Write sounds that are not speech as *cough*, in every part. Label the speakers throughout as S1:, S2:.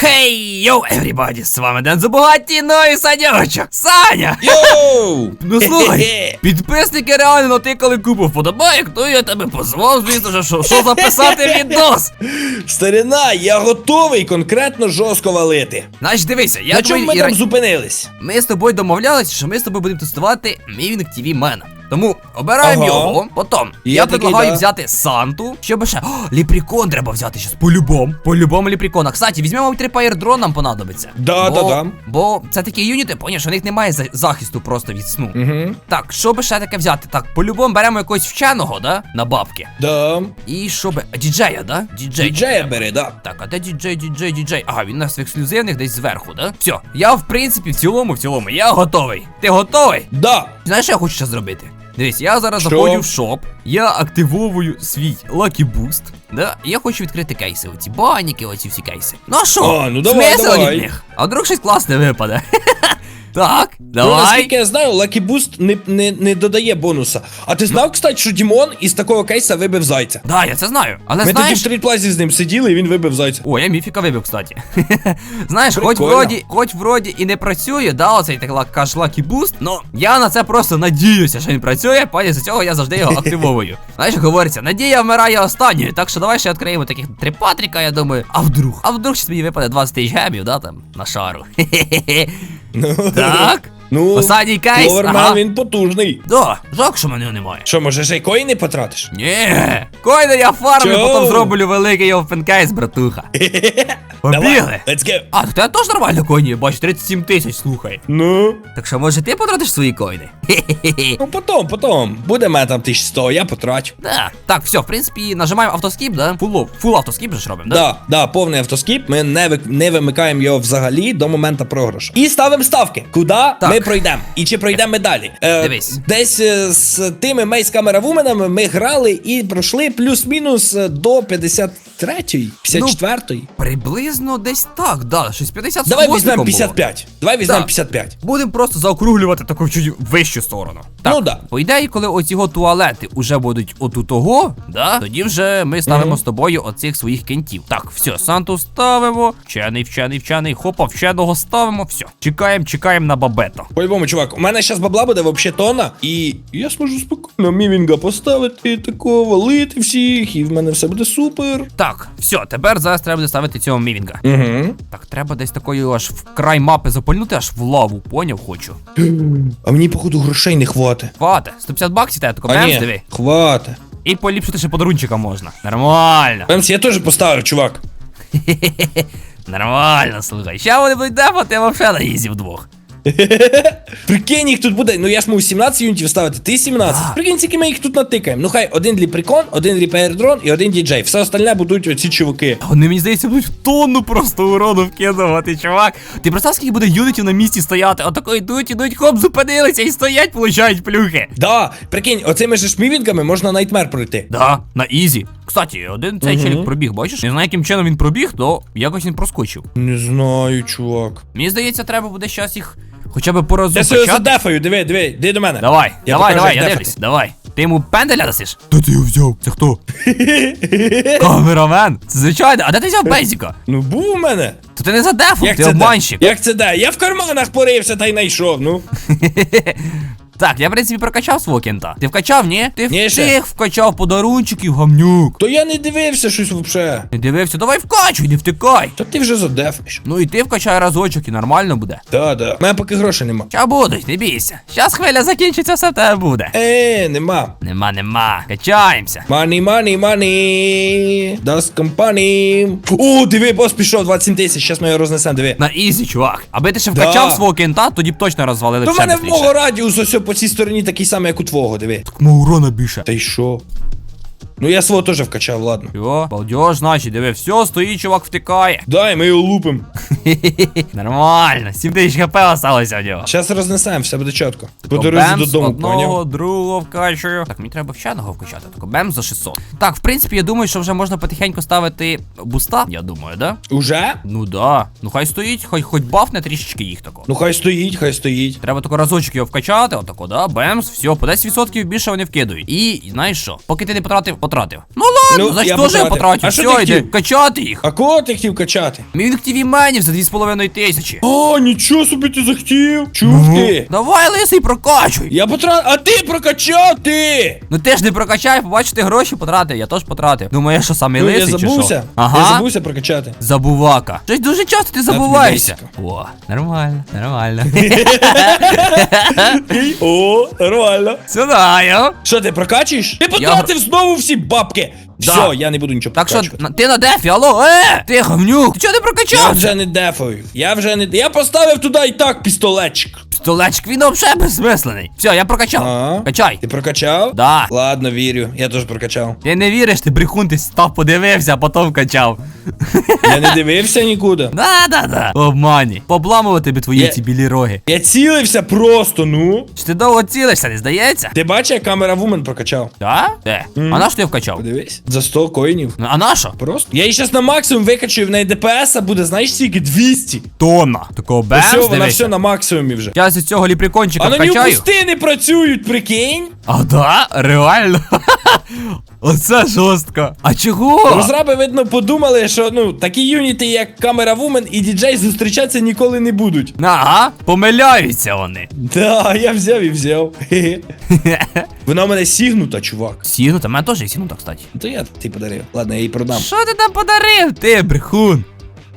S1: Хей, йоу, everybody, з вами Ден Забугаті, ну і Санючок. Саня!
S2: Йоу! *laughs*
S1: Ну слухай, *laughs* підписники реально натикали купу вподобайок, то я тебе позвав, звісно, що, що записати *laughs* відос.
S2: Старина, я готовий конкретно жорстко валити.
S1: Значить, дивися, я
S2: На чому ми там зупинились?
S1: Ми з тобою домовлялися, що ми з тобою будемо тестувати Мівінг TV Мена. Тому обираємо
S2: Ага.
S1: його. Потім я,
S2: Я такий,
S1: предлагаю
S2: да.
S1: взяти Санту. Щоб ще. О, ліпрікон треба взяти зараз. По-любому. По-любому ліпрікона. Кстати, візьмемо мабуть, три пайрдрон нам понадобиться.
S2: Да,
S1: бо,
S2: да, да.
S1: Бо це такі юніти, поняв, що в них немає захисту просто від сну.
S2: Угу.
S1: Так, що би ще таке взяти? Так, по-любому беремо якогось вченого, да? На бабки.
S2: Да.
S1: І що би. Діджея, да? Діджей.
S2: Діджея бери, да.
S1: Так, а де діджей, діджей, діджей? Ага, він у нас в ексклюзивних десь зверху, да? Все, я в принципі в цілому, в цілому, я готовий. Ти готовий?
S2: Да.
S1: Знаєш, що я хочу ще зробити? Дивись, я зараз
S2: Що?
S1: заходжу в шоп, я активовую свій Lucky Boost, да? І я хочу відкрити кейси, оці баніки, оці всі кейси. Ну а що?
S2: А, ну давай,
S1: Смисл
S2: давай.
S1: від них? А вдруг щось класне випаде? *laughs* Так,
S2: Ну,
S1: давай.
S2: наскільки я знаю, Lucky Boost не, не, не додає бонуса. А ти знав, кстати, що Дімон із такого кейса вибив зайця?
S1: Да, я це знаю. Але
S2: Ми тоді
S1: знаєш.
S2: в стрітплазі з ним сиділи, і він вибив зайця.
S1: О, я міфіка вибив, кстати. *laughs* Знаєш, хоч
S2: Прикольно.
S1: вроді, хоч вроді і не працює, да, оцей так каш Lucky Boost, ну я на це просто надіюся, що він працює, пані за цього я завжди його *laughs* активовую. Знаєш, як говориться, надія вмирає останньою, так що давай ще відкриємо таких три Патріка, я думаю. А вдруг? А вдруг щось мені випаде 20 тисяч гемів, да, там, на шару. Хе-хе-хе. *laughs* Так.
S2: Ну,
S1: Останній кейс,
S2: Кловермен,
S1: ага.
S2: він потужний.
S1: Да, жалко, що мене немає.
S2: Що, може, ще й коїни потратиш?
S1: Ні, койне я фармлю,
S2: Чо?
S1: потім зроблю великий опенкейс, братуха. *laughs* Побігли.
S2: Let's go.
S1: А, то тебе теж нормально коні, бач, 37 тисяч, слухай.
S2: Ну,
S1: Так що, може, ти потратиш свої коїни? *laughs*
S2: Ну потом, потом. Буде мене там 1100, я потрачу.
S1: Да. Так, все, в принципі, нажимаємо автоскіп, да? Фул, фул автоскіп же ж робимо, да?
S2: Да, да, повний автоскіп. Ми не, не вимикаємо його взагалі до моменту програшу. І ставимо ставки, куди ми пройдемо і чи пройдемо ми далі. Е,
S1: Дивись.
S2: Десь е, з тими мейс камера вуменами ми грали і пройшли плюс-мінус е, до 50 53-й, 54-й.
S1: Ну, приблизно десь так, да. Щось 50
S2: Давай візьмемо 55. Давай візьмемо 55.
S1: Будемо просто заокруглювати таку чуть вищу сторону. Так,
S2: Ну да.
S1: По ідеї, коли оці його туалети уже будуть оту того, да, тоді вже ми ставимо з тобою оцих своїх кентів. Так, все, Санту ставимо. Вчений, вчений, вчений. Хопа, вченого ставимо. Все. Чекаємо, чекаємо на бабета.
S2: По-любому, чувак, у мене зараз бабла буде взагалі тона, і я зможу спокійно мімінга поставити такого, лити всіх, і в мене все буде супер.
S1: Так, все, тепер зараз треба буде ставити цього мівінга.
S2: Угу.
S1: Так, треба десь такою аж в край мапи запальнути, аж в лаву, поняв, хочу.
S2: А мені, походу, грошей не хватить.
S1: Хвати, 150 баксів тебе тако
S2: А ні,
S1: диви.
S2: хватить.
S1: І поліпшити ще подарунчика можна. Нормально.
S2: Бемс, я теж поставив, чувак. *laughs*
S1: Нормально, слухай. Ща вони будуть дефати, а взагалі на ізі вдвох. *laughs*
S2: Прикинь, їх тут буде. Ну я ж можу 17 юнітів ставити, ти 17. Прикинь, скільки ми їх тут натикаємо. Ну хай один ліприкон, один ріпейрдрон і один діджей. Все остальне будуть оці чуваки.
S1: А Вони, мені здається, будуть в тонну просто урону вкидувати, чувак. Ти представ, скільки буде юнітів на місці стояти, отако йдуть, ідуть, хоп, зупинилися і стоять, получають плюхи.
S2: Да, прикинь, оцими же шмівінгами можна найтмер пройти.
S1: Да, на ізі. Кстати, один цей
S2: Мгм.
S1: челік пробіг, бачиш? Не знаю, яким чином він пробіг, то якось він проскочив.
S2: Не знаю, чувак.
S1: Мені здається, треба буде щас їх хоча б по разу
S2: Я себе задефаю, диви, диви, йди до мене.
S1: Давай,
S2: Я
S1: давай, давай, я дивлюсь, давай. Ти йому пенделя дасиш? Де ти його взяв? Це хто? *laughs* Камерамен. Це звичайно, а де ти взяв Бейзіка?
S2: Ну був у мене.
S1: То ти не задефав, ти
S2: це
S1: обманщик.
S2: де? Як це де? Я в карманах порився та й знайшов, ну. *laughs*
S1: Так, я в принципі прокачав свого кента. Ти вкачав, ні? Ти
S2: Ні, ще.
S1: вкачав подарунчиків, гамнюк.
S2: То я не дивився щось вообще.
S1: Не дивився, давай вкачуй, не втикай.
S2: Та ти вже задефаєш.
S1: Ну і ти вкачай разочок і нормально буде.
S2: Да, да. У мене поки грошей нема.
S1: Ща будуть, не бійся. Щас хвиля закінчиться, все в тебе буде.
S2: Е, нема.
S1: Нема, нема. Качаємося.
S2: Money, money, money. Das company. О, диви, бос пішов 27 тисяч, зараз ми його рознесемо, диви.
S1: На ізі, чувак. Аби ти ще
S2: Да.
S1: вкачав свого кента, тоді б точно розвалили
S2: То в
S1: ще
S2: мене в мого радіус ось по цій стороні такий самий, як у твого, диви.
S1: Так мого урона більше.
S2: Та й що? Ну я свого теж вкачав, ладно.
S1: Йо, балдеж, значить, диви, все, стоїть, чувак втикає. *laughs*
S2: Дай, ми його лупим. *laughs*
S1: Нормально, 7 тисяч хп осталося в нього.
S2: Зараз рознесемо, все буде чітко. По дорозі додому,
S1: одного,
S2: поняв?
S1: другого вкачую. Так, мені треба вченого вкачати. Так, бемс за 600. Так, в принципі, я думаю, що вже можна потихеньку ставити буста. Я думаю, да?
S2: Уже?
S1: Ну да. Ну хай стоїть, хай хоч бафне трішечки їх тако.
S2: Ну хай стоїть, хай стоїть.
S1: Треба тако разочок його вкачати, отако, да, бемс, все, по 10% більше вони вкидують. І знаєш що? Поки ти не потратив, потратив. Ну
S2: Ну,
S1: значить
S2: я
S1: теж я
S2: потратив.
S1: потратив.
S2: А що
S1: Все, йди,
S2: хотів?
S1: качати їх.
S2: А кого ти хотів качати?
S1: Мівінг TV менів за 2,5 тисячі.
S2: О, нічого собі ти захотів. Чув
S1: Ну,
S2: ти?
S1: Давай, лисий, прокачуй.
S2: Я потратив, а ти прокачав ти!
S1: Ну ти ж не прокачай, побачите, гроші потратив, я теж потратив. Думаєш, що саме
S2: Ну, я
S1: лисий чи
S2: забувся.
S1: що? Ага.
S2: Я забувся прокачати.
S1: Забувака. Щось дуже часто ти забуваєшся. О, нормально, нормально. *laughs*
S2: О, нормально.
S1: Сюда,
S2: Що ти прокачуєш? Ти потратив знову всі бабки.
S1: Да.
S2: Все, я не буду нічого
S1: Так що
S2: прокачувати.
S1: на- ти на дефі, алло, е! Ти говнюк, ти чого не
S2: Я
S1: прокачався?
S2: вже не дефаю. Я вже не. Я поставив туди і так пістолетчик.
S1: Пістолечик, він взагалі безсмислений. Все, я прокачав.
S2: Ага.
S1: Качай.
S2: Ти прокачав?
S1: Да.
S2: Ладно, вірю. Я теж прокачав.
S1: Ти не віриш, ти брехун, ти став подивився, а потім качав.
S2: Я не дивився нікуди. *laughs*
S1: Да, да, да. Обмані. Побламувати тобі твої
S2: Я-
S1: ці білі роги.
S2: Я цілився просто, ну.
S1: Чи ти довго цілишся, не здається?
S2: Ти бачиш, як камера вумен прокачав?
S1: Так? Де?
S2: Мгм.
S1: А на що ти вкачав?
S2: Подивись. За 100 коїнів.
S1: Ну, А на що?
S2: Просто. Я її зараз на максимум викачую, в неї ДПС буде, знаєш, скільки? 200.
S1: Тонна. Такого
S2: Все,
S1: бемс,
S2: вона
S1: дивися.
S2: все на максимумі вже.
S1: Я з цього ліприкончика
S2: А на
S1: вкачаю.
S2: пусти не працюють, прикинь.
S1: А да? Реально? *laughs* Оце жорстко. А чого?
S2: Розраби, видно, подумали, що ну такі юніти, як камера вумен і діджей зустрічатися ніколи не будуть.
S1: Ага, помиляються вони.
S2: Да, я взяв і взяв. *laughs* Вона в мене сігнута, чувак.
S1: Сігнута, мене теж є сігнута, кстати.
S2: То я ти подарив. Ладно, я її продам.
S1: Що ти там подарив? Ти, брехун.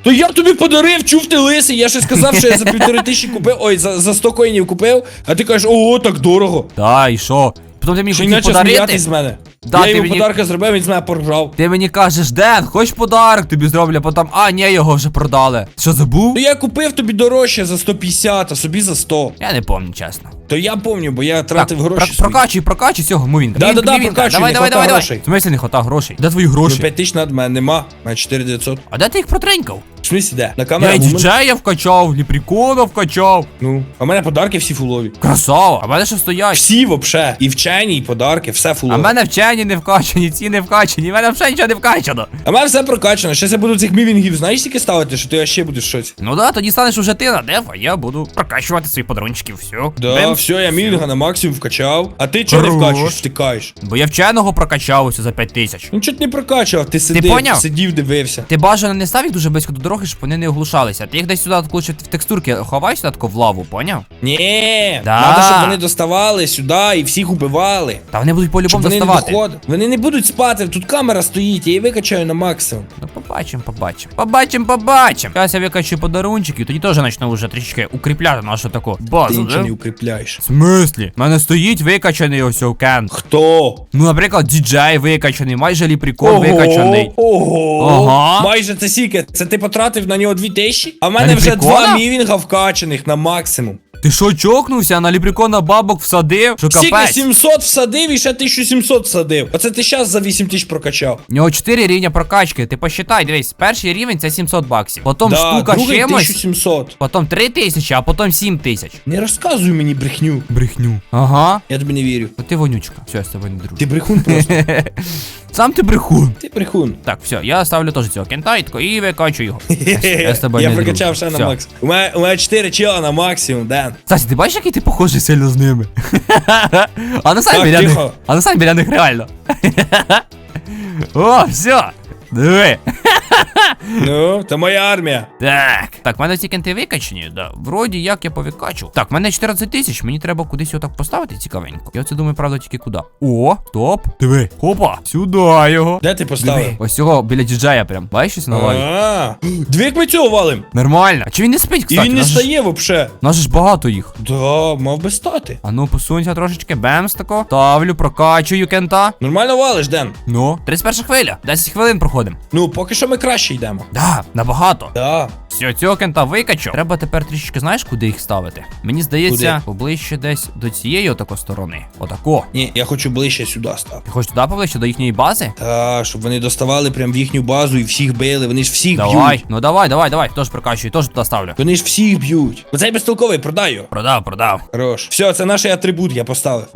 S2: То я тобі подарив, чув ти лисий. Я ще сказав, що я за півтори тисячі купив. Ой, за, за 100 коїнів купив, а ти кажеш, ого, так дорого.
S1: Та, і що? Потім ти мені
S2: Ще
S1: хотів
S2: наче
S1: подарити.
S2: сміятись з мене.
S1: Да,
S2: я
S1: ти
S2: йому
S1: мені-
S2: подарка зробив, він з мене поржав.
S1: Ти мені кажеш, Ден, хочеш подарок тобі зроблю, а потім, а, ні, його вже продали. Що забув?
S2: Ну я купив тобі дорожче за 150, а собі за 100.
S1: Я не пам'ятаю, чесно.
S2: То я пам'ятаю, бо я тратив
S1: Так,
S2: гроші.
S1: про- прокачуй, прокачуй цього мувінка.
S2: Да, да, да, прокачуй,
S1: Давай,
S2: не
S1: давай,
S2: хвата
S1: давай, давай.
S2: грошей.
S1: В не хвата грошей? Де твої
S2: Ну
S1: гроші?
S2: 5 тисяч над мене нема, на 4900.
S1: А де ти їх протренькав?
S2: В смысле, де? На
S1: Я
S2: камеру.
S1: і діджея вкачав, ліприкона вкачав.
S2: Ну, а в мене подарки всі фулові.
S1: Красава, а в мене що стоять?
S2: Всі вообще. І вчені, і подарки, все
S1: А
S2: фулове.
S1: в мене вчені не вкачані, ці не вкачані, в мене вже нічого не вкачано.
S2: А в мене все прокачано. Щас я буду цих мівінгів, знаєш, скільки ставити, що ти ще будеш щось.
S1: Ну да, тоді станеш уже ти на деф, а я буду прокачувати свої подарунчики, все.
S2: Да,
S1: Бем.
S2: все, я мівінга на максимум вкачав. А ти чого не
S1: Хорош.
S2: вкачуєш, втикаєш?
S1: Бо я вченого прокачав ось за 5 тисяч.
S2: Ну чого ти не прокачував, ти сидів,
S1: поняв?
S2: сидів, дивився.
S1: Ти бажано не став їх дуже близько до дороги, щоб вони не оглушалися. Ти їх десь сюди таку, в текстурки ховай сюди тако в лаву, поняв?
S2: Ні,
S1: Да.
S2: Надо, щоб вони доставали сюди і всіх убивали.
S1: Та вони будуть по-любому
S2: доставати. не
S1: доставати.
S2: Вони не будуть спати, тут камера стоїть, я її викачаю на максимум.
S1: Ну побачимо, побачимо. Побачимо, побачимо. Зараз я викачу подарунчики, тоді теж почну вже трішки укріпляти нашу таку
S2: Ти нічого
S1: да?
S2: не укріпляєш.
S1: В смислі? У мене стоїть викачаний ось кен.
S2: Хто?
S1: Ну, наприклад, діджей викачаний, майже ліпрікон викачаний.
S2: Ого.
S1: Ага.
S2: Майже це сіке. Це ти потратив на нього 2000? А в мене вже два мівінга вкачаних на максимум.
S1: Ти що, чокнувся, на ліпрікона бабок всадив? Що
S2: Скільки
S1: капець?
S2: 700 всадив і ще 1700 всадив. Оце ти щас за 8000 прокачав.
S1: У нього 4 рівня прокачки. Ти посчитай, дивись, перший рівень це 700 баксів. Потім
S2: да,
S1: штука
S2: другий
S1: чимось,
S2: 1700.
S1: потім 3 тисячі, а потім 7 тисяч.
S2: Не розказуй мені брехню.
S1: Брехню. Ага.
S2: Я тобі не вірю.
S1: А ти вонючка. Все, я з тобою не дружу.
S2: Ти брехун просто. *laughs*
S1: Сам ти брехун.
S2: Ти брехун.
S1: Так, все, я ставлю теж цього кентайтку і викачу його. *laughs* Я з тобою
S2: Я
S1: не
S2: прокачав
S1: дружу.
S2: ще на макс. У мене, у мене 4 чела на максимум, Ден.
S1: Кстати, ти бачиш, який ти похожий сильно з ними? *laughs* а на самі
S2: Так,
S1: біля них.
S2: тихо.
S1: А на самі біля них реально. *laughs* О, все. Диви.
S2: Ну, це моя армія.
S1: Так. Так, в мене ці кенти викачені, да. Вроді як я повикачу. Так, в мене 14 тисяч, мені треба кудись його так поставити цікавенько. Я це думаю, правда, тільки куди. О, стоп. Диви. Хопа. Сюди його.
S2: Де ти поставив?
S1: Диви. Ось цього біля діджея прям. Бачиш щось на лаві?
S2: А, Дві ми цього валим.
S1: Нормально. А чи він не спить,
S2: І він не
S1: Нас ж-
S2: стає вообще.
S1: Нас же ж багато їх.
S2: Да, мав би стати.
S1: А ну посунься трошечки, бемс тако. Ставлю, прокачую кента.
S2: Нормально валиш, Ден.
S1: Ну, 31 хвиля. 10 хвилин проходимо.
S2: Ну, поки що ми краще йдемо.
S1: Да, набагато.
S2: Да.
S1: Все, цього кента викачу. Треба тепер трішечки, знаєш, куди їх ставити? Мені здається, поближче десь до цієї отако сторони. Отако.
S2: Ні, я хочу ближче сюди стати.
S1: Ти хочеш туди поближче до їхньої бази?
S2: Та, щоб вони доставали прям в їхню базу і всіх били. Вони ж всіх
S1: Давай,
S2: б'ють.
S1: ну давай, давай, давай. Тож прокачую, теж туди ставлю.
S2: Вони ж всіх б'ють. Оцей безтолковий, продай його.
S1: Продав, продав.
S2: Хорош. Все, це наш атрибут, я поставив.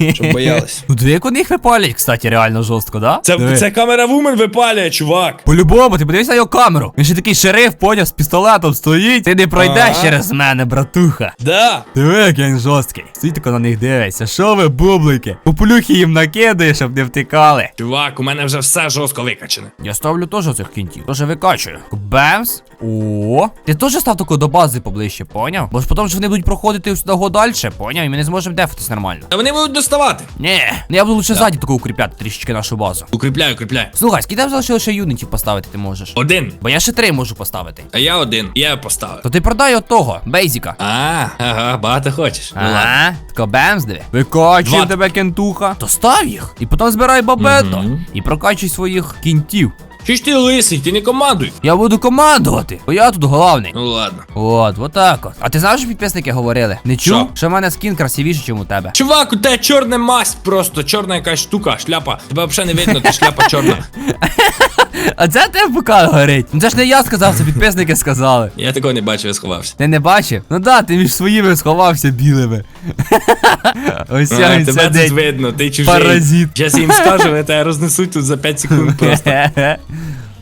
S2: *laughs* Щоб боялись.
S1: Ну вони їх випалять, кстати, реально жорстко, да?
S2: Це,
S1: Диви.
S2: це камера вумен випалює, чувак.
S1: По-любому, ти подивися на його камеру. Він ще такий шериф, поняв, з пістолетом стоїть. Ти не пройдеш через мене, братуха.
S2: Да.
S1: Диви, як він жорсткий. Стоїть тако на них дивиться. Що ви, бублики? Популюхи їм накидає, щоб не втикали.
S2: Чувак, у мене вже все жорстко викачане.
S1: Я ставлю теж цих кінтів. Теж викачую. Бемс. О. Ти теж став тако до бази поближче, поняв? Бо ж потім ж вони будуть проходити сюди го далі, поняв? І ми не зможемо дефатись нормально.
S2: Та вони будуть доставати.
S1: Ні, ну я буду лише ззаді тако укріпляти трішечки нашу базу.
S2: Укріпляю, укріпляю.
S1: Слухай, скільки там залишилося юнітів поставити ти можеш?
S2: Один.
S1: Бо я ще три можу поставити.
S2: А я один. Я його поставив.
S1: То ти продай от того, бейзіка.
S2: А, ага, багато хочеш. Ну ладно.
S1: Ага, тако бемс диви. Викачує
S2: Два.
S1: тебе кентуха. То став їх. І потім збирай бабето.
S2: Мгм.
S1: І прокачуй своїх кінтів.
S2: Чи ж ти лисий, ти не командуй.
S1: Я буду командувати, бо я тут головний.
S2: Ну ладно.
S1: От, отак от. А ти знаєш, що підписники говорили? Не чув?
S2: Що?
S1: Що в мене скін красивіший, ніж у тебе.
S2: Чувак, у тебе чорна масть просто, чорна якась штука, шляпа. Тебе взагалі не видно, ти шляпа чорна. *laughs* *laughs*
S1: А це тебе пока горить. Ну це ж не я сказав, це підписники сказали.
S2: Я такого не бачив, я сховався.
S1: Ти не бачив? Ну да, ти між своїми сховався білими. *laughs* Ось
S2: А,
S1: він
S2: тебе тут
S1: сидить.
S2: видно, ти чужий.
S1: Паразит.
S2: Зараз їм скажу, *laughs* вони тебе рознесуть тут за 5 секунд просто.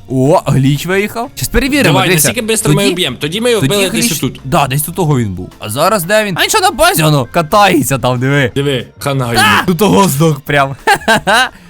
S1: О, гліч виїхав. Щас перевіримо.
S2: Давай,
S1: дивіться.
S2: наскільки швидко ми
S1: Тоді-
S2: об'ємо. Тоді ми його
S1: Тоді
S2: вбили десь
S1: гліч...
S2: тут.
S1: Да, десь тут того він був. А зараз де він? А він що на базі, воно катається там, диви.
S2: Диви, хана йому.
S1: Тут того здох прям.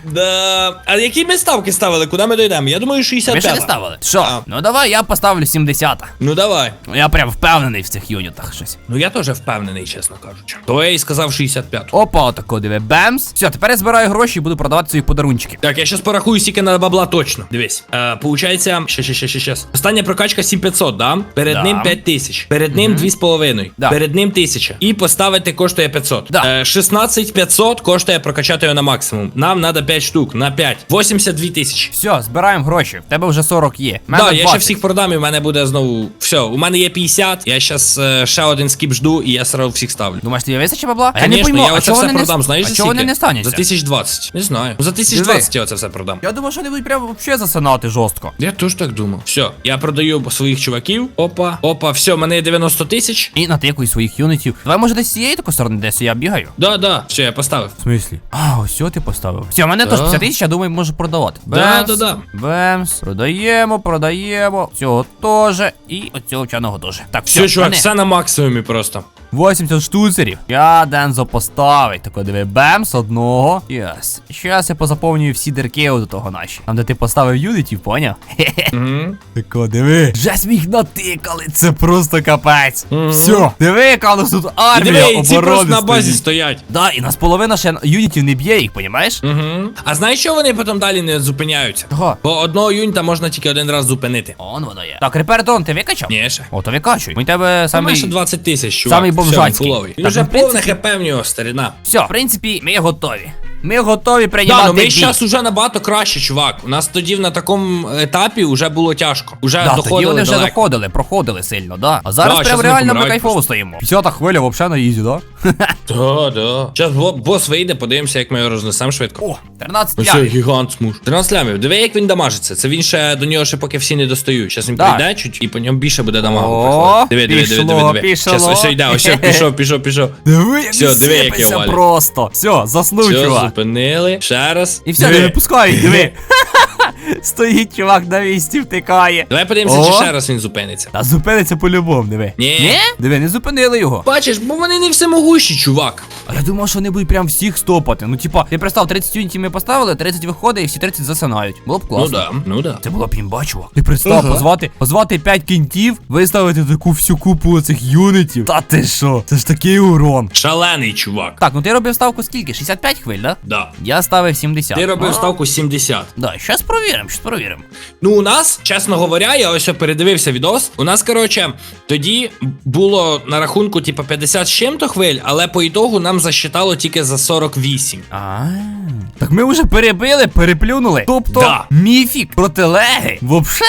S2: Да. А які ми ставки ставили? Куди ми дійдемо? Я думаю,
S1: Ви ще не
S2: 65.
S1: ставили? Що?
S2: А.
S1: Ну давай я поставлю 70.
S2: Ну давай.
S1: Ну, Я прям впевнений в цих юнітах щось.
S2: Ну я теж впевнений, чесно кажучи. То я і сказав 65.
S1: Опа, отако диви. Бемс. Все, тепер я збираю гроші і буду продавати свої подарунчики.
S2: Так, я щас порахую стільки на бабла точно. Дивись. Е, получається, ще, ще, ще, ще, ще. Остання прокачка 7500, да? Перед
S1: Да.
S2: ним 5000. Перед ним 2,5.
S1: Да.
S2: Перед ним 1000. І поставити коштує 500.
S1: Да.
S2: Е, 16500 коштує прокачати його на максимум. Нам треба 5 штук на 5. 82 тисячі.
S1: Все, збираємо гроші. В тебе вже 40 є. Мене
S2: Да, я ще всіх продам, і в мене буде знову. Все, у мене є 50. Я щас е, ще один скіп жду, і я сразу всіх ставлю.
S1: Думаєш, тобі вистачить бабла? А я не
S2: Конечно,
S1: пойму,
S2: я
S1: а
S2: оце
S1: чого
S2: все
S1: вони не...
S2: продам, знаєш
S1: а
S2: за
S1: чого вони
S2: скільки?
S1: не стануться?
S2: За 1020. Не знаю. За 1020 я оце все продам.
S1: Я думаю, що вони будуть прям вообще засинати жорстко.
S2: Я теж так думав. Все, я продаю своїх чуваків. Опа, опа, все, в мене є 90 тисяч.
S1: І натикую своїх юнітів. Давай, може, десь з цієї такої сторони, десь я бігаю.
S2: Да, да, все, я поставив.
S1: В смислі? А, ось що ти поставив. Все, в мене
S2: Да.
S1: теж 50 тисяч, я думаю, можу продавати.
S2: Да, да, да.
S1: Бемс. Продаємо, продаємо. Цього теж. І оцього вченого теж. Так, все,
S2: Все, чувак,
S1: мене
S2: все на максимумі просто.
S1: 80 штуцерів. Я Дензо поставить. Тако диви, бемс одного. Єс. Щас я позаповнюю всі дірки до того наші. Там, де ти поставив юнітів, поняв?
S2: Угу.
S1: Тако, диви. Вже їх натикали. Це просто капець. Все. Диви, яка у нас тут
S2: І
S1: армія
S2: диви, і ці просто на базі стоять.
S1: Да, і нас половина ще юнітів не б'є їх, понімаєш?
S2: Угу. А знаєш, що вони потім далі не зупиняються?
S1: Чого?
S2: Бо одного юніта можна тільки один раз зупинити.
S1: Он воно є. Так, репердон ти викачав?
S2: Ні, ще.
S1: О, то викачуй. Ми тебе самий...
S2: ще 20 тисяч, чувак.
S1: самий бомжацький.
S2: Він вже
S1: ну,
S2: повне
S1: принципі-
S2: хп в нього, старина.
S1: Все, в принципі, ми готові. Ми готові
S2: Да, ну ми зараз уже набагато краще, чувак. У нас тоді на такому етапі вже було тяжко. Уже
S1: Да, тоді вони вже
S2: далеко.
S1: доходили, проходили сильно, да. А зараз
S2: Да,
S1: прям реально ми кайфово
S2: просто.
S1: стоїмо. 50 хвиля взагалі на ізі, да? *laughs*
S2: Да, да. Зараз бос вийде, подивимося, як ми його рознесемо швидко.
S1: О, 13
S2: Ось цей
S1: лямів.
S2: гігант смуж. 13 лямів. Диви, як він дамажиться. Це він ще до нього ще поки всі не достають. Зараз він
S1: Да.
S2: прийде чуть і по ньому більше буде дамагу.
S1: О,
S2: приходити. Диви, диви, диви, диви,
S1: пішло,
S2: диви.
S1: пішло.
S2: Ось йде, ось пішов, пішов, пішов.
S1: Диви, як
S2: Всьо,
S1: він
S2: диви, як я
S1: сипеться
S2: валю.
S1: просто. Все, заснув,
S2: Все,
S1: чувак.
S2: зупинили. Ще раз.
S1: І все, не випускай, диви. *laughs* Стоїть чувак на місці, втикає.
S2: Давай подивимося,
S1: О.
S2: чи ще раз він зупиниться.
S1: Та зупиниться по-любому, диви.
S2: Ні.
S1: Диви, не зупинили його.
S2: Бачиш, бо вони не всемогущі, чувак.
S1: А я думав, що вони будуть прям всіх стопати. Ну, типа, ти представ, 30 юнітів ми поставили, 30 виходить і всі 30 засинають. Було б класно.
S2: Ну да, ну да.
S1: Це було б імба, чувак. Ти представ,
S2: Ага.
S1: позвати, позвати 5 кінтів, виставити таку всю купу оцих юнітів. Та ти що? Це ж такий урон.
S2: Шалений чувак.
S1: Так, ну ти робив ставку скільки? 65 хвиль, да?
S2: Да.
S1: Я ставив 70.
S2: Ти робив
S1: А,
S2: ставку 70.
S1: Да, щас провіримо, щось провіримо.
S2: Ну, у нас, чесно говоря, я ось передивився відос. У нас, коротше, тоді було на рахунку, типу, 50 з чим-то хвиль, але по ітогу нам засчитало тільки за 48.
S1: А. Так ми вже перебили, переплюнули. Тобто,
S2: Да.
S1: міфік проти леги. Вообще.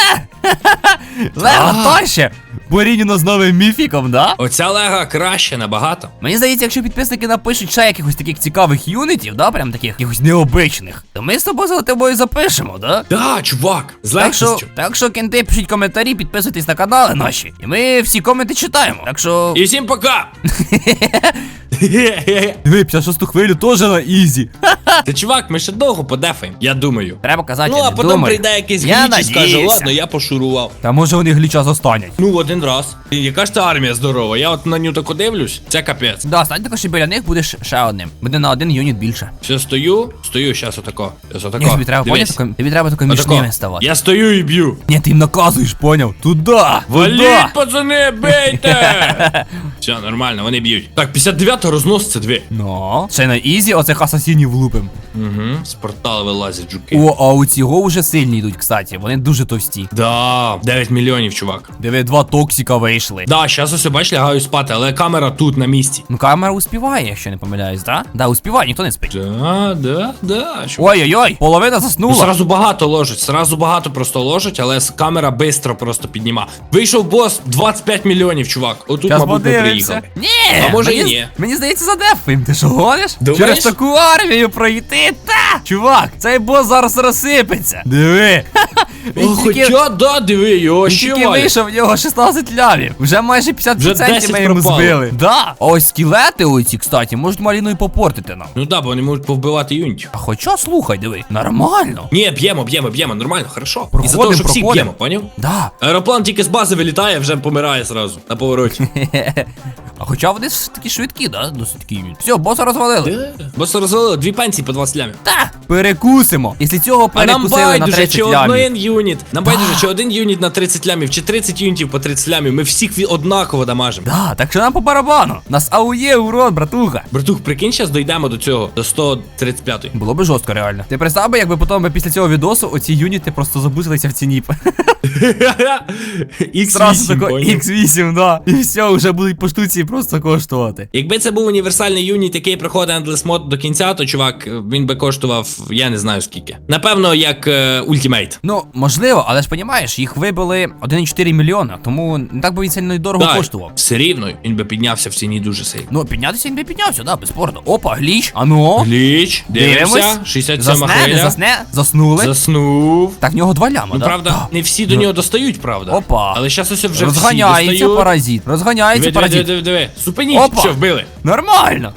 S1: Лега
S2: Да.
S1: та ще. Порівняно з новим міфіком, да?
S2: Оця лега краще набагато.
S1: Мені здається, якщо підписники напишуть ще якихось таких цікавих юнітів, да, прям таких якихось необичних, то ми з тобою за тобою запишемо, да?
S2: Да, чувак, з
S1: Так що,
S2: легкістю.
S1: так що кенти, пишіть коментарі, підписуйтесь на канали наші. І ми всі коменти читаємо. Так що.
S2: І всім пока! *laughs*
S1: Диви, 56 хвилю теж на ізі.
S2: Та чувак, ми ще довго подефаємо, я думаю.
S1: Треба казати,
S2: Ну,
S1: я
S2: а
S1: не
S2: потім
S1: думаю.
S2: прийде якийсь
S1: Я
S2: гліч і скаже,
S1: надіюся.
S2: ладно, я пошурував.
S1: Та може вони гліча застанять.
S2: Ну, один раз. І Яка ж це армія здорова? Я от на нього тако дивлюсь, це капець.
S1: Да, стань також і біля них будеш ще одним. Буде на один юніт більше.
S2: Все стою, стою, щас отако. Щас отако.
S1: Ні, тобі треба
S2: Дивись.
S1: поняти, тако- тобі треба тако між
S2: Отако.
S1: ними ставати.
S2: Я стою і б'ю.
S1: Ні, ти їм наказуєш, поняв? Туда! Туда!
S2: Валіть, пацани, бийте! *laughs* Все, нормально, вони б'ють. Так, 59 розноситься дві.
S1: Ну, ще на ізі оцих асасінів влупим.
S2: Угу. З порталу вилазять жуки.
S1: О, а у цього вже сильні йдуть, кстати. Вони дуже товсті.
S2: Да, 9 мільйонів, чувак.
S1: Диви, два токсика вийшли.
S2: Да, щас ось бач, лягаю спати, але камера тут на місці.
S1: Ну, камера успіває, якщо не помиляюсь, да? Да, успіває, ніхто не спить.
S2: Да, да, да.
S1: Ой-ой-ой, половина
S2: Ну,
S1: заснула.
S2: сразу багато ложить, сразу багато просто ложить, але камера бистро просто підніма. Вийшов бос 25 мільйонів, чувак. Отут,
S1: Зараз
S2: мабуть, не приїхав.
S1: Ні,
S2: А може і ні.
S1: Мені здається, задефаємо. Ти що гониш?
S2: Думаєш?
S1: Через таку армію пройти, та! Чувак, цей бос зараз розсипеться. Диви.
S2: О,
S1: тільки,
S2: хоча, да, диви, його ще
S1: вийшов, в нього 16 лямів. Вже майже 50%
S2: Вже 10
S1: ми йому
S2: пропало.
S1: збили. Да. А ось скелети оці, кстати, можуть маліну і попортити нам.
S2: Ну да, бо вони можуть повбивати юнітів.
S1: А хоча, слухай, диви, нормально.
S2: Ні, б'ємо, б'ємо, б'ємо, нормально, хорошо. І за
S1: Проходим,
S2: того, щоб всіх
S1: проходим.
S2: б'ємо, поняв?
S1: Да.
S2: Аероплан тільки з бази вилітає, вже помирає зразу на повороті. *laughs*
S1: А хоча вони ж такі швидкі, да? Досить такі. Все, боса розвалили.
S2: Бо це розвалило дві пенсії по 20 лямів.
S1: Та, перекусимо. Якщо цього
S2: А нам
S1: перекусили на
S2: байдуже,
S1: 30
S2: чи
S1: лямів.
S2: один юніт. Нам байдуже, чи один юніт на 30 лямів, чи 30 юнітів по 30 лямів. Ми всіх однаково дамажимо.
S1: Да, так що нам по барабану. Нас аує, урод, братуха.
S2: Братух, прикинь, зараз дойдемо до цього, до 135-ї.
S1: Було би жорстко, реально. Ти представ би, якби потім після цього відосу оці юніти просто забусилися в ціні. *laughs* Зразу
S2: X8,
S1: тако
S2: поняв?
S1: X8, да. І все, вже будуть по штуці просто коштувати.
S2: Якби це був універсальний юніт, який проходить Endless Mode до кінця, то чувак, він би коштував, я не знаю скільки. Напевно, як ультимейт.
S1: Ну, можливо, але ж понімаєш, їх вибили 1,4 мільйона, тому не так би він сильно й дорого
S2: Так,
S1: коштував.
S2: все рівно, він би піднявся в ціні дуже сильно.
S1: Ну, піднятися він би піднявся, да, безспорно. Опа, гліч, а ну.
S2: Гліч, дивимося, 67
S1: Засне, не
S2: хвиля.
S1: засне, заснули.
S2: Заснув.
S1: Так, в нього два ляма,
S2: Ну,
S1: да?
S2: правда,
S1: Да.
S2: не всі до нього достають, правда.
S1: Опа.
S2: Але зараз ось вже
S1: Розганяється
S2: достають.
S1: паразит. Розганяється
S2: Диви, диви,
S1: паразит.
S2: диви, диви. Зупиніть,
S1: Опа.
S2: що вбили.
S1: Нормально.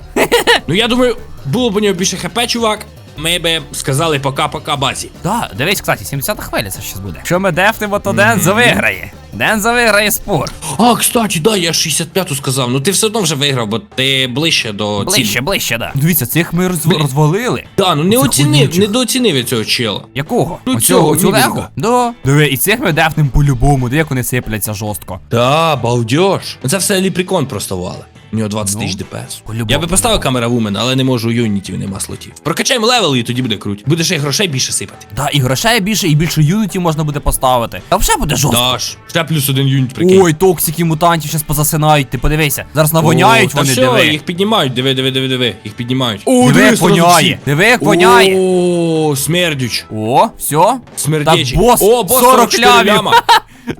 S2: Ну я думаю, було б у нього більше хп, чувак. Ми би сказали пока-пока базі.
S1: Да, дивись, кстати, 70 хвиля це щас буде. Якщо ми дефнемо, то Дензо виграє. Дензо виграє спор.
S2: А, кстати, да, я 65-ту сказав. Ну ти все одно вже виграв, бо ти ближче до
S1: Ближче,
S2: цілі.
S1: ближче, да. Дивіться, цих ми роз...
S2: Блін.
S1: розвалили.
S2: Да, ну не оцінив,
S1: вонючих.
S2: недооцінив я цього чела.
S1: Якого?
S2: Ну, цього,
S1: оцю
S2: міденько.
S1: Да. Диви, і цих ми дефнем по-любому, де як вони сипляться жорстко.
S2: Да, балдеж. Це все ліпрікон просто вали. У нього 20
S1: Ну,
S2: тисяч ДПС.
S1: по-любому.
S2: Я би поставив камера вумен, але не можу юнітів, нема слотів. Прокачаємо левел і тоді буде круть. Буде ще й грошей більше сипати.
S1: Да, і грошей більше, і більше юнітів можна буде поставити. Та взагалі буде жорстко.
S2: Даш. Ще плюс один юніт прикинь.
S1: Ой, токсики мутантів щас позасинають, ти подивися. Зараз навоняють
S2: О,
S1: вони,
S2: та
S1: диви.
S2: їх піднімають, диви, диви, диви, диви. Їх піднімають.
S1: Диви, як воняє. Диви, як воняє.
S2: О, смердюч.
S1: О, все. Бос,
S2: О, бос
S1: 40
S2: 44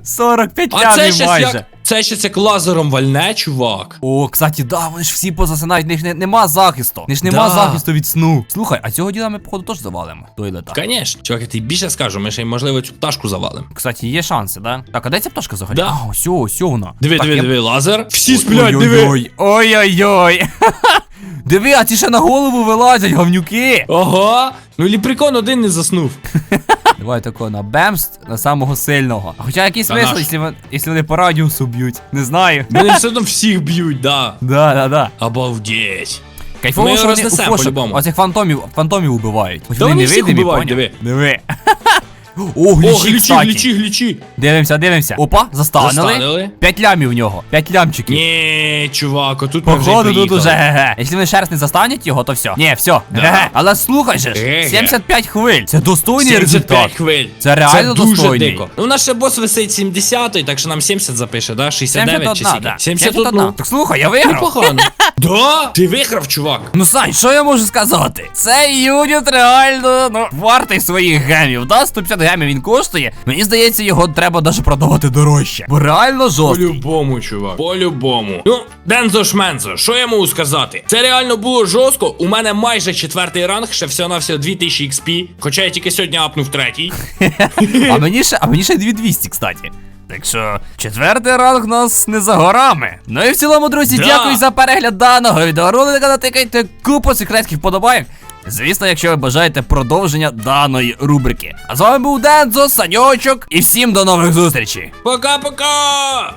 S1: 45
S2: А
S1: лямів майже.
S2: як. Це щас як лазером вальне, чувак.
S1: О, кстати, да, вони ж всі позасинають, в них не, нема захисту. В них нема
S2: Да.
S1: захисту від сну. Слухай, а цього діла ми, походу, теж завалимо. Тойлета.
S2: Конечно. Чувак, я тобі більше скажу, ми ще й можливо цю пташку завалимо.
S1: Кстати, є шанси, да? Так, а де ця пташка взагалі?
S2: Да.
S1: А, ось, ось вона.
S2: Диви,
S1: Так,
S2: диви,
S1: я-
S2: диви, лазер. Всі сплять, диви.
S1: Ой-ой-ой. Ой-ой-ой. *laughs* Диви, а ці ще на голову вилазять, говнюки.
S2: Ага. Ну ліприкон один не заснув. *laughs*
S1: Давай тако на бемс на самого сильного. А хоча який смисл,
S2: наш.
S1: якщо, вони, якщо вони по радіусу б'ють? Не знаю.
S2: Вони *laughs* все одно всіх б'ють, да.
S1: Да, да, да.
S2: Обалдеть.
S1: Кайфово,
S2: Ми
S1: що вони
S2: рознесемо
S1: у фошок
S2: по-любому.
S1: оцих фантомів, фантомів убивають. Хоч
S2: Та
S1: вони
S2: всіх
S1: поняв?
S2: диви.
S1: Диви. *laughs* О,
S2: О,
S1: глічі,
S2: глічі,
S1: кстати.
S2: глічі, глічі.
S1: Дивимося, дивимося. Опа, застанили.
S2: Застанили.
S1: П'ять лямів в нього. П'ять лямчиків.
S2: Ні, чувак, отут ми вже
S1: Походу тут
S2: приїхали.
S1: уже ге-ге. Якщо вони ще раз не застануть його, то все. Ні, все.
S2: Да.
S1: Ге-ге. Але слухай же ж,
S2: Ге-ге.
S1: 75 хвиль. Це достойний
S2: 75
S1: результат.
S2: хвиль.
S1: Це реально
S2: дуже
S1: достойний.
S2: дико. Ну, у нас ще бос висить 70 так що нам 70 запише, да? 69 чи
S1: 71,
S2: скільки?
S1: да.
S2: 71.
S1: Так слухай, я виграв.
S2: Непогано. *laughs* Да? Ти виграв, чувак.
S1: Ну, Сань, що я можу сказати? Цей юніт реально ну, вартий своїх гемів. Да, 150 гемів він коштує. Мені здається, його треба даже продавати дорожче. Бо реально жорсткий.
S2: По-любому, чувак. По-любому. Ну, Дензо Шмензо, що я можу сказати? Це реально було жорстко. У мене майже четвертий ранг, ще всього на всього 2000 XP. Хоча я тільки сьогодні апнув третій. *laughs*
S1: А мені ще, а мені ще 2200, кстати. Так що четвертий ранг у нас не за горами. Ну і в цілому, друзі,
S2: Да.
S1: дякую за перегляд даного відеоролика. Натикайте купу секретних подобайок. Звісно, якщо ви бажаєте продовження даної рубрики. А з вами був Дензо, Саньочок, і всім до нових зустрічей!
S2: Пока-пока!